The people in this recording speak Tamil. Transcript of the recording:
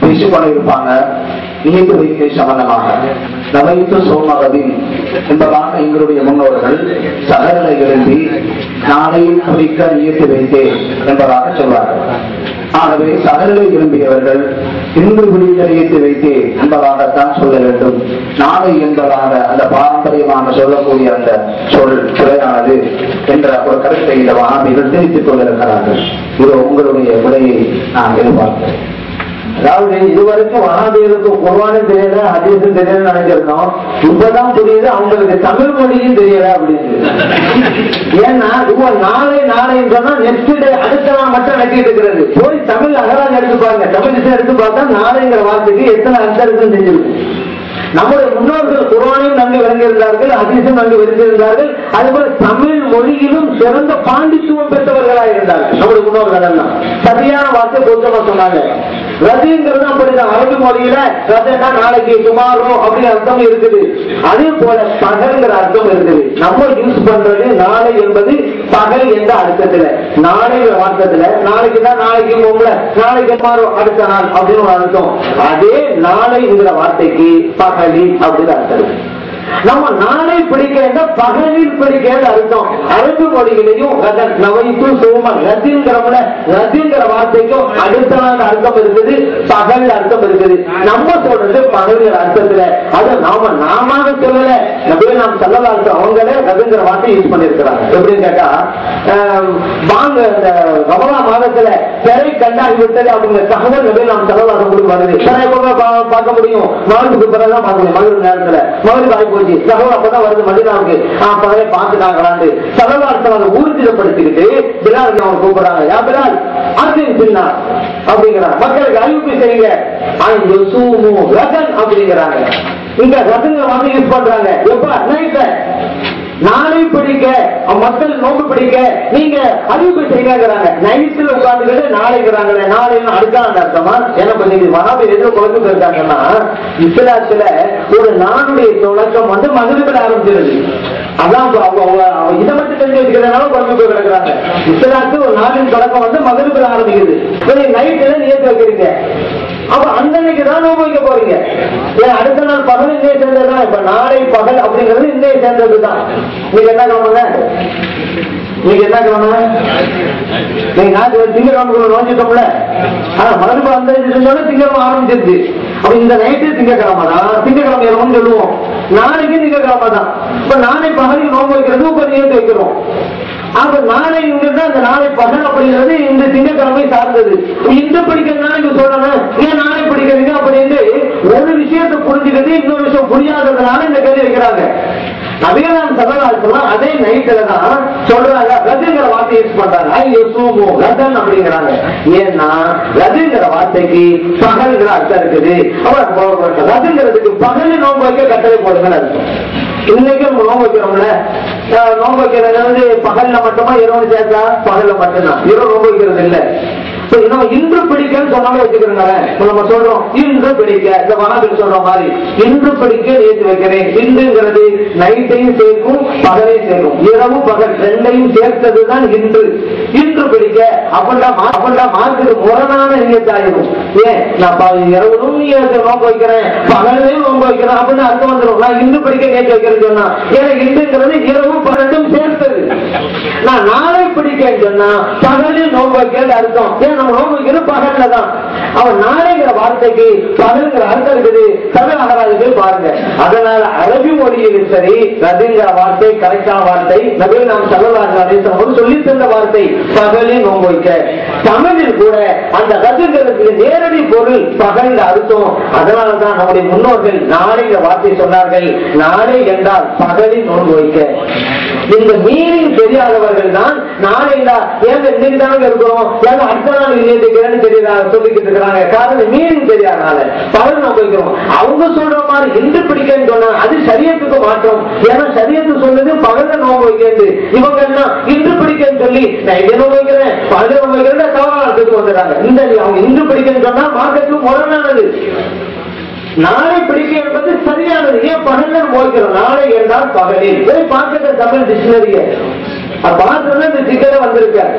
பேசிக் கொண்டிருப்பாங்க இணைப்பு வைக்கை சம்பந்தமாக நவைத்து சோமகவின் என்பதாக எங்களுடைய முன்னோர்கள் சகரலை எழுதி நாளையில் குறிக்க இயக்கி வைத்தேன் என்பதாக சொல்வார்கள். ஆகவே சகரலை விரும்பியவர்கள் இன்று விடிய நியத்து வைத்தேன் என்பதாகத்தான் சொல்ல வேண்டும். நாளை என்பதாக அந்த பாரம்பரியமாக சொல்லக்கூடிய அந்த சொல் துறையானது என்ற ஒரு கருத்தை இந்த வாபிகள் தெரிவித்துக் கொண்டிருக்கிறார்கள். இது உங்களுடைய விடையை நான் எதிர்பார்க்கிறேன். அதாவது இதுவரைக்கும் மகாதேவருக்கு குர்வானும் தெரியல ஹதீஸும் தெரியல நினைச்சிருக்கோம் இப்பதான் தெரியுது அவங்களுக்கு தமிழ் மொழியும் தெரியல அப்படின்னு. ஏன்னா இப்போ நாளை நாளைன்னு சொன்னா நெக்ஸ்ட் டே அடுத்த நாள் மட்டும் நடத்திட்டு இருக்கிறது. போய் தமிழ் அகராஜ் எடுத்து பாருங்க. தமிழ் விஷயம் எடுத்து பார்த்தா நாளைங்கிற வார்த்தைக்கு எத்தனை அர்த்தம் இருக்குன்னு தெரிஞ்சிருக்கும் நம்முடைய முன்னோர்கள் குர்ஆனையும் நன்கு விளங்கியிருந்தார்கள் ஹதீஸும் நன்கு விளங்கியிருந்தார்கள். அதுபோல தமிழ் மொழியிலும் சிறந்த பாண்டித்துவம் பெற்றவர்களாக முன்னோர்கள் எல்லாம் சரியான வார்த்தை கொஞ்சமா சொன்னாங்க. ரதிங்கிறது அப்படிதான் அரபு மொழியில ரதனா நாளைக்கு டுமாரோ அப்படின்னு அர்த்தம் இருக்குது. அதே போல பகல்ங்கிற அர்த்தம் இருக்குது. நம்ம யூஸ் பண்றது நாளை என்பது பகல் என்ற அர்த்தத்துல. நாளைங்கிற வார்த்தத்துல நாளைக்கு தான் நாளைக்கு போகல நாளைக்கு டுமாரோ அடுத்த நாள் அப்படின்னு ஒரு அர்த்தம். அதே நாளைங்கிற வார்த்தைக்கு பகலி அப்படின்னு அர்த்தம் நம்ம நாளை பிடிக்க பகலில் பிடிக்க அர்த்தம். அரபு மொழியிலையும் ரதன் நவைத்து சோமன் ரத்தின்கிற வார்த்தைக்கும் அடுத்த நாள் அர்த்தம் இருக்குது பகல் அர்த்தம் இருக்குது. நம்ம சொல்றது பகல்கிற அர்த்தத்துல. அது நாம நாம சொல்லல. நபியே நாம் சொல்லல அர்த்தம் அவங்களே ரதுங்கிற வார்த்தை யூஸ் பண்ணிருக்கிறாங்க எப்படின்னு கேட்டா வாங்க இந்த ரமலா மாதத்துல திரை கண்டாகி அப்படிங்கிற தகவல் நபியே நாம் சொல்லலாம் உங்களுக்கு வருது திரை எப்ப பா- பார்க்க முடியும். மகளுக்கு பிறகுதான் பார்க்க முடியும் மகள் நேரத்துல. மகளுக்கு ஆகி போச்சு தகவல் அப்பதான் வருது மதினாவுக்கு. அப்பவே பார்த்துட்டாங்களான்னு சலவார்த்தம் அதை ஊர்ஜிதப்படுத்திக்கிட்டு பிலால் அவங்க கூப்பிடுறாங்க. யா பிலால் அர்ஜுன் பின்னா அப்படிங்கிறாங்க. மக்களுக்கு அறிவிப்பு செய்யுங்க. ஆன் யசூமு ரகன் அப்படிங்கிறாங்க. இங்க ரகங்க வந்து யூஸ் பண்றாங்க. எப்ப நைட்ல நாளை பிடிக்க மக்கள் நோக்கு பிடிக்க நீங்க அறிவிப்பு செய்யுங்கிறாங்க நைட்ல உட்கார்ந்துக்கிட்டு நாளைக்குறாங்களே நாளைன்னு அடுத்த அந்த அர்த்தமா? என்ன பண்ணி மகாபீர் எதிர குழந்தை இருக்காங்கன்னா இஸ்லாத்துல ஒரு நாளுடைய தொடக்கம் வந்து மகிழ்ச்சியில் ஆரம்பிச்சிருது. அதான் இதை மட்டும் தெரிஞ்சு வச்சுக்கிறதுனால குழம்பு போய் கிடக்குறாங்க. இஸ்லாத்து ஒரு நாளின் தொடக்கம் வந்து மகிழ்ச்சியில் ஆரம்பிக்குது. சரி நைட்டுல நியத்து வைக்கிறீங்க. அப்ப அந்த அன்னைக்கு தான் நோம்பு வைக்க போறீங்க. ஏன் அடுத்த நாள் பகல் இன்னைய சேர்ந்ததுதான் இப்ப நாளை பகல் அப்படிங்கிறது இன்னைய சேர்ந்தது தான். நீங்க என்ன கிழமைங்க நீங்க என்ன கிழமை? நீங்க நாட்டு திங்கக்கிழமை நோஞ்சிட்டோம்ல ஆனா மறுபடியும் அந்த சொன்னா திங்கக்கிழமை ஆரம்பிச்சிருச்சு. அப்ப இந்த நைட்டு திங்கக்கிழமை தான். திங்கக்கிழமை இரவுன்னு சொல்லுவோம். நாளைக்கு திங்கக்கிழமை தான். இப்ப நாளை பகலுக்கு நோம்பு வைக்கிறது இப்ப நேற்று வைக்கிறோம். அப்ப நாளைங்கிறது அந்த நாளை பகல் அப்படிங்கிறது இந்த திங்கக்கிழமை சார்ந்தது. இந்த படிக்கிறதுனால நீங்க சொல்லணும். ஏன் நாளை படிக்கிறீங்க அப்படின்னு ஒரு விஷயத்தை புரிஞ்சுக்கிட்டு இன்னொரு விஷயம் புரியாததுனால இந்த கேள்வி வைக்கிறாங்க. நபிகளாம் சரணால் அதே நைட்ல தான் சொல்றாங்க ரதுங்கிற வார்த்தை யூஸ் பண்றாங்க. ஐயோ சூமோ ரதன் அப்படிங்கிறாங்க. ஏன்னா ரதுங்கிற வார்த்தைக்கு அர்த்தம் இருக்குது. அப்புறம் ரதுங்கிறதுக்கு பகல் நோன்பு வைக்க கட்டளை போடுங்கன்னு அர்த்தம் இன்னைக்கு நம்ம நோன்பு வைக்கிறோம்ல. நோன்பு வைக்கிறது வந்து பகல்ல மட்டுமா இரவு சேர்த்தா பகல்ல மட்டும்தான். இரவு நோன்பு வைக்கிறது இல்ல நம்ம இன்று பிடிக்கன்னு சொன்னாலே வச்சுக்கிறோங்களேன் நம்ம சொல்றோம் இன்று பிடிக்க. இந்த வனத்தில் சொல்ற மாதிரி இன்று பிடிக்க ஏற்றி வைக்கிறேன். இன்றுங்கிறது நைட்டையும் சேர்க்கும் பகலையும் சேர்க்கும். இரவு பகல் ரெண்டையும் சேர்த்ததுதான் இன்று. இன்று பிடிக்க அப்படின்னா அப்படின்னா மார்க்கு முரணான நியத்தாயிரும் ஏன்? நான் ப- இரவுலும் நீ வைக்கிறேன் பகலையும் நோக்க வைக்கிறேன் அப்படின்னு அர்த்தம் வந்துடும் நான் இன்று பிடிக்க நேற்று வைக்கிறேன்னு சொன்னா ஏன்னா இன்றுங்கிறது இரவும் பகலும் சேர்த்தது. நான் நாளை பிடிக்க சொன்னா பகலில் நோன்பு கேட்டு அர்த்தம். ஏன் நம்ம நோன்பு வைக்கிறது பகல்ல தான். அவன் நாளைங்கிற வார்த்தைக்கு பகலுங்கிற அர்த்தம் இருக்குது. தமிழ் அகராஜுக்கு பாருங்க. அதனால அரபி மொழியில் சரி ரதிங்கிற வார்த்தை கரெக்டான வார்த்தை நபில் நாம் சல்லல்லாஹு சொல்லி தந்த வார்த்தை பகலில் நோன்பு வைக்க. தமிழில் கூட அந்த ரத்துங்கிறதுக்கு நேரடி பொருள் பகல் அர்த்தம் அதனால தான் நம்முடைய முன்னோர்கள் நாளைங்கிற வார்த்தை சொன்னார்கள். நாளை என்றால் பகலில் நோன்பு வைக்க. இந்த மீனிங் தெரியாதவர்கள் தான் நாளை நாளைடா ஏங்க இன்னைக்கு தானங்க இருக்கிறோம் ஏங்க அடுத்த நாள் இன்னைக்கு இருக்கிறேன்னு தெரியுதா சொல்லிக்கிட்டு இருக்கிறாங்க. காரணம் மீனிங் தெரியாதனால பலர் நம்ம வைக்கிறோம் அவங்க சொல்ற மாதிரி இன்று பிடிக்கன்னு சொன்னா அது சரியத்துக்கு மாற்றம். ஏன்னா சரியத்து சொன்னது பகல நோம்பு வைக்கிறது. இவங்க என்ன? இன்று பிடிக்கன்னு சொல்லி நான் இதை நோம்பு வைக்கிறேன். பகல நோம்பு வைக்கிறேன் தவறான அர்த்தத்துக்கு வந்துடுறாங்க. இந்த அவங்க இன்று பிடிக்கன்னு சொன்னா மார்க்கெட்டுக்கு முரணானது. நாளை பிடிக்க என்பது சரியானது. ஏன் பகல்ல போய்க்கிறோம் நாளை என்றால் பகலில். போய் பார்க்கிற தமிழ் டிக்ஷனரிய பார்த்தோம்னா இந்த சிக்கலை வந்திருக்காரு.